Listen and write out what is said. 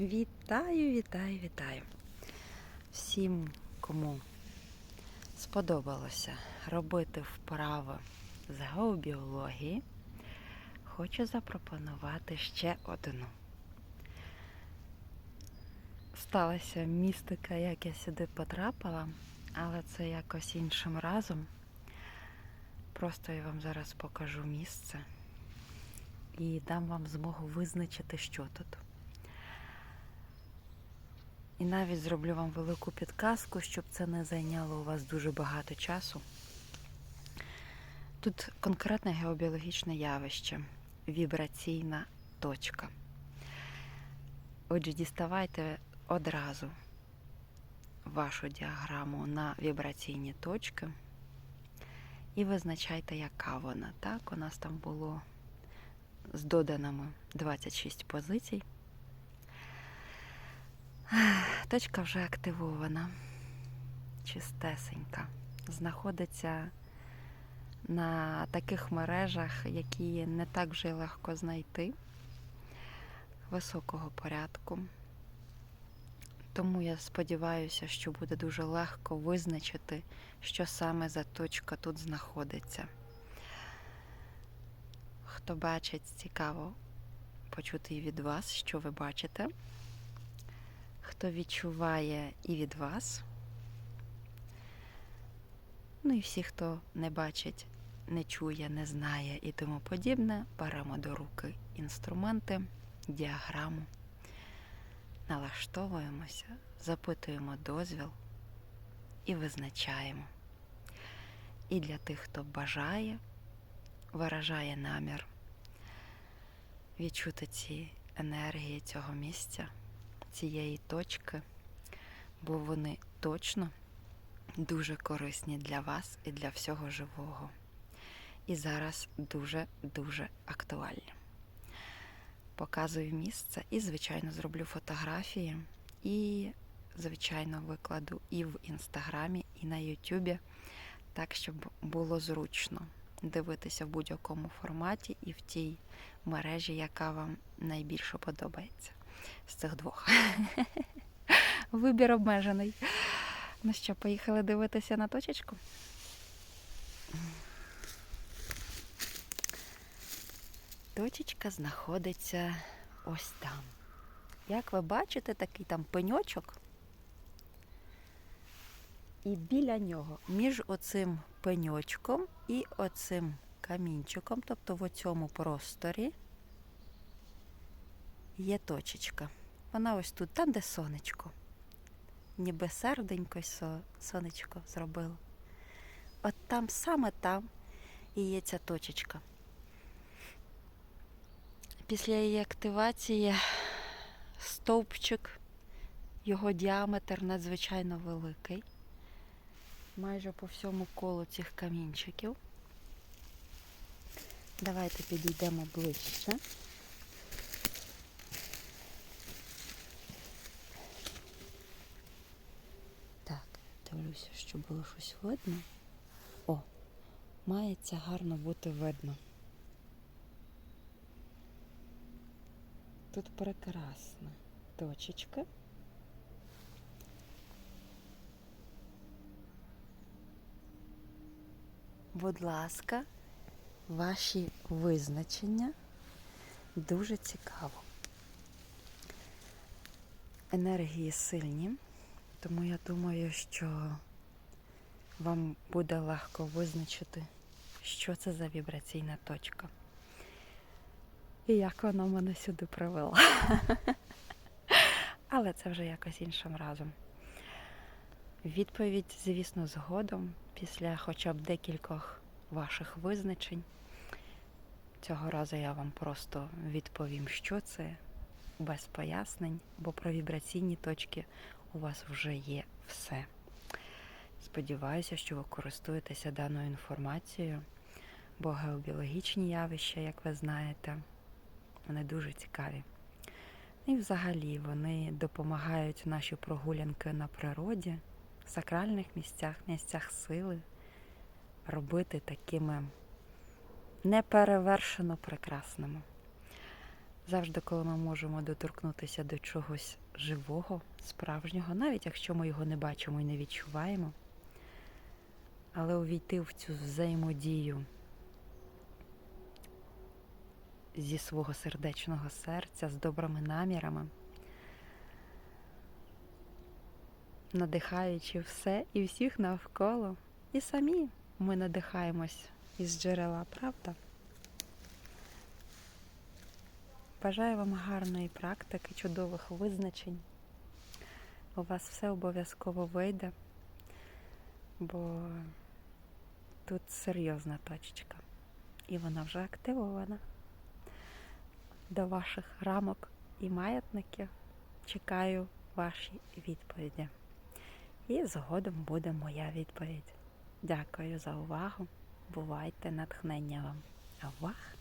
Вітаю, вітаю, вітаю. Всім, кому сподобалося робити вправи з геобіології, хочу запропонувати ще одну. Сталася містика, як я сюди потрапила, але це якось іншим разом. Просто я вам зараз покажу місце і дам вам змогу визначити, що тут. І навіть зроблю вам велику підказку, щоб це не зайняло у вас дуже багато часу. Тут конкретне геобіологічне явище вібраційна точка. Отже, діставайте одразу вашу діаграму на вібраційні точки і визначайте, яка вона. Так, у нас там було з доданими 26 позицій. Точка вже активована, чистесенька. Знаходиться на таких мережах, які не так вже легко знайти високого порядку. Тому я сподіваюся, що буде дуже легко визначити, що саме за точка тут знаходиться. Хто бачить, цікаво почути від вас, що ви бачите хто відчуває і від вас. Ну і всі, хто не бачить, не чує, не знає і тому подібне, беремо до руки інструменти, діаграму, налаштовуємося, запитуємо дозвіл і визначаємо. І для тих, хто бажає, виражає намір відчути ці енергії цього місця цієї точки, бо вони точно дуже корисні для вас і для всього живого. І зараз дуже-дуже актуальні. Показую місце і, звичайно, зроблю фотографії, і, звичайно, викладу і в інстаграмі, і на Ютубі, так, щоб було зручно дивитися в будь-якому форматі і в тій мережі, яка вам найбільше подобається з цих двох. Вибір обмежений. Ну що, поїхали дивитися на точечку? Точечка знаходиться ось там. Як ви бачите, такий там пеньочок. І біля нього, між оцим пеньочком і оцим камінчиком, тобто в оцьому просторі, є точечка. Вона ось тут, там, де сонечко. Ніби серденько сонечко зробило. От там, саме там і є ця точечка. Після її активації стовпчик, його діаметр надзвичайно великий. Майже по всьому колу цих камінчиків. Давайте підійдемо ближче. Дивлюся, щоб було щось видно. О, мається гарно бути видно. Тут прекрасна точечка. Будь ласка, ваші визначення дуже цікаво. Енергії сильні. Тому я думаю, що вам буде легко визначити, що це за вібраційна точка. І як вона мене сюди привела. Але це вже якось іншим разом. Відповідь, звісно, згодом, після хоча б декількох ваших визначень. Цього разу я вам просто відповім, що це, без пояснень, бо про вібраційні точки у вас вже є все. Сподіваюся, що ви користуєтеся даною інформацією, бо геобіологічні явища, як ви знаєте, вони дуже цікаві. І взагалі вони допомагають наші прогулянки на природі, в сакральних місцях, місцях сили робити такими неперевершено прекрасними. Завжди, коли ми можемо доторкнутися до чогось живого, справжнього, навіть якщо ми його не бачимо і не відчуваємо, але увійти в цю взаємодію зі свого сердечного серця, з добрими намірами, надихаючи все і всіх навколо, і самі ми надихаємось із джерела, правда? Бажаю вам гарної практики, чудових визначень. У вас все обов'язково вийде, бо тут серйозна точечка. І вона вже активована. До ваших рамок і маятників чекаю ваші відповіді. І згодом буде моя відповідь. Дякую за увагу. Бувайте натхнення вам. Авах!